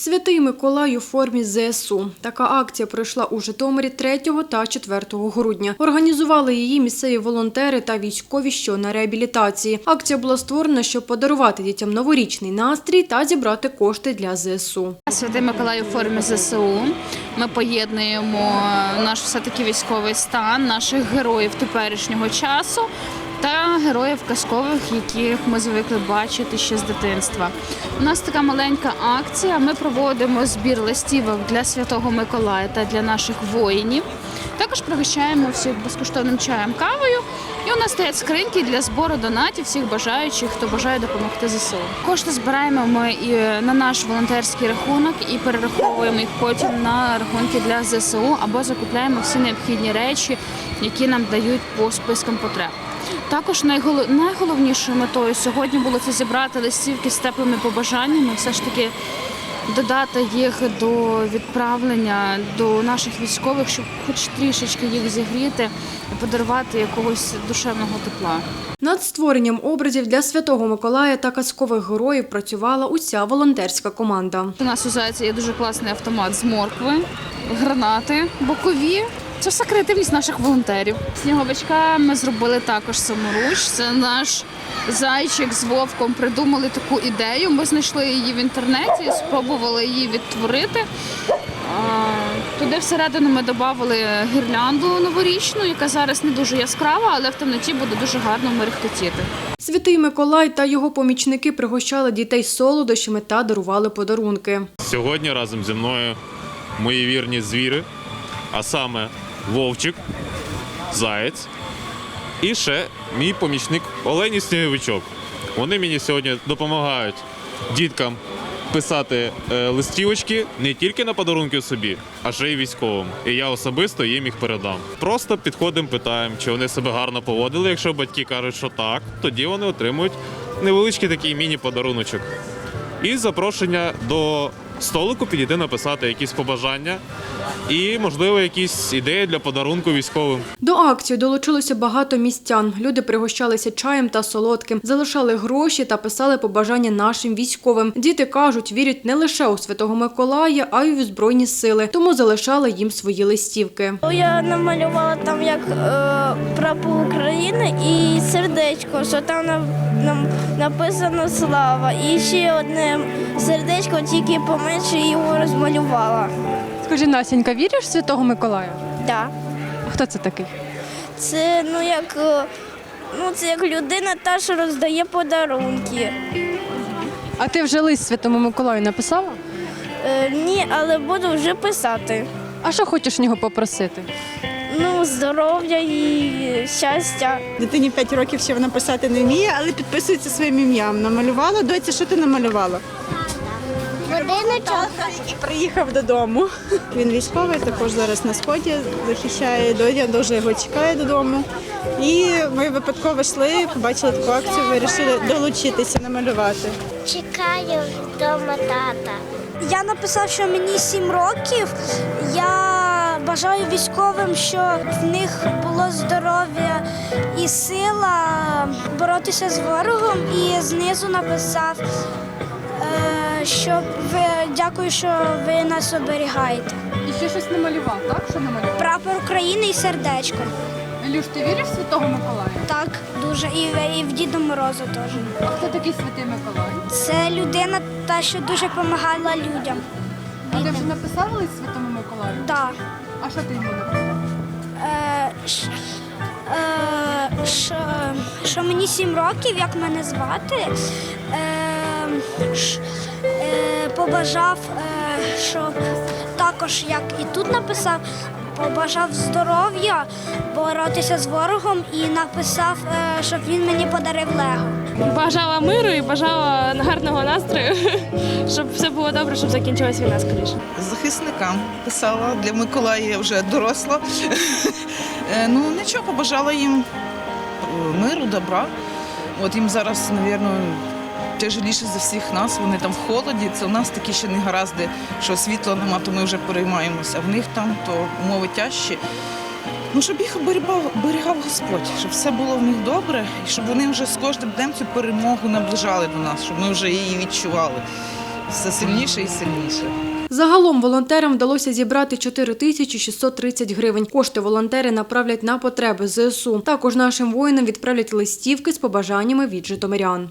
Святий Миколай у формі ЗСУ. Така акція пройшла у Житомирі 3 та 4 грудня. Організували її місцеві волонтери та військові, що на реабілітації. Акція була створена, щоб подарувати дітям новорічний настрій та зібрати кошти для ЗСУ. Святий Миколай у формі ЗСУ. Ми поєднуємо наш все-таки військовий стан, наших героїв теперішнього часу та героїв казкових, яких ми звикли бачити ще з дитинства. У нас така маленька акція. Ми проводимо збір листівок для Святого Миколая та для наших воїнів. Також пригощаємо всіх безкоштовним чаєм кавою. І у нас стоять скриньки для збору донатів всіх бажаючих, хто бажає допомогти ЗСУ. Кошти збираємо ми і на наш волонтерський рахунок і перераховуємо їх потім на рахунки для ЗСУ або закупляємо всі необхідні речі, які нам дають по спискам потреб. Також найголо- найголовнішою метою сьогодні було це зібрати листівки з теплими побажаннями, все ж таки додати їх до відправлення до наших військових, щоб хоч трішечки їх зігріти і подарувати якогось душевного тепла. Над створенням образів для Святого Миколая та казкових героїв працювала уся волонтерська команда. У нас у Зайці є дуже класний автомат з моркви, гранати, бокові. Це все креативність наших волонтерів. Сніговичка ми зробили також саморуч. Це наш зайчик з вовком придумали таку ідею. Ми знайшли її в інтернеті, спробували її відтворити. Туди всередину ми додали гірлянду новорічну, яка зараз не дуже яскрава, але в темноті буде дуже гарно мерехтотіти. Святий Миколай та його помічники пригощали дітей солодощами та дарували подарунки. Сьогодні разом зі мною мої вірні звіри, а саме Вовчик, Заєць і ще мій помічник Олені Сніговичок. Вони мені сьогодні допомагають діткам писати е, листівочки не тільки на подарунки собі, а ще й військовим. І я особисто їм їх передам. Просто підходимо, питаємо, чи вони себе гарно поводили. Якщо батьки кажуть, що так, тоді вони отримують невеличкий такий міні-подаруночок. І запрошення до столику підійти написати якісь побажання і, можливо, якісь ідеї для подарунку військовим. До акції долучилося багато містян. Люди пригощалися чаєм та солодким, залишали гроші та писали побажання нашим військовим. Діти кажуть, вірять не лише у Святого Миколая, а й у Збройні сили, тому залишали їм свої листівки. Я намалювала там як е, прапор України і сердечко, що там на, нам написано слава. І ще одне сердечко, тільки поменше його розмалювала. Скажи, Насінька, віриш в Святого Миколая? Да. А хто це такий? Це ну як е, ну це як людина та, що роздає подарунки. А ти вже лист Святому Миколаю написала? Е, ні, але буду вже писати. А що хочеш в нього попросити? Ну, здоров'я і щастя. Дитині 5 років ще вона писати не вміє, але підписується своїм ім'ям. Намалювала. Доця, що ти намалювала? Годиночок. І приїхав додому. Він військовий, також зараз на сході захищає. Доня дуже його чекає додому. І ми випадково йшли, побачили таку акцію, вирішили долучитися, намалювати. Чекаю вдома тата. Я написав, що мені сім років. Я бажаю військовим, щоб в них було здоров'я і сила боротися з ворогом. І знизу написав, е, що ви дякую, що ви нас оберігаєте. І ще щось намалював, так? Що намалював? Прапор України і сердечко. Ілюш, ти віриш в Святого Миколая? Так, дуже. І, і в Діда Мороза теж. А хто такий Святий Миколай? Це людина, та, що дуже допомагала людям. А ти вже написала лист Святому Миколаю? Так. А що ти йому написав? Е, е, що, що мені сім років, як мене звати, е, побажав, щоб також, як і тут написав, побажав здоров'я, боротися з ворогом і написав, щоб він мені подарив лего. Бажала миру і бажала гарного настрою, щоб все було добре, щоб закінчилась війна скоріше. захисникам писала для Миколая вже доросла. Е, ну нічого, побажала їм е, миру, добра. От їм зараз, мабуть, тяжеліше за всіх нас. Вони там в холоді. Це у нас такі ще не гаразди, що світла нема, то ми вже переймаємося. А в них там то умови тяжчі. Ну, щоб їх оберігав, оберігав Господь, щоб все було в них добре, і щоб вони вже з кожним днем цю перемогу наближали до нас, щоб ми вже її відчували все сильніше і сильніше. Загалом волонтерам вдалося зібрати 4 тисячі 630 гривень. Кошти волонтери направлять на потреби ЗСУ. Також нашим воїнам відправлять листівки з побажаннями від Житомирян.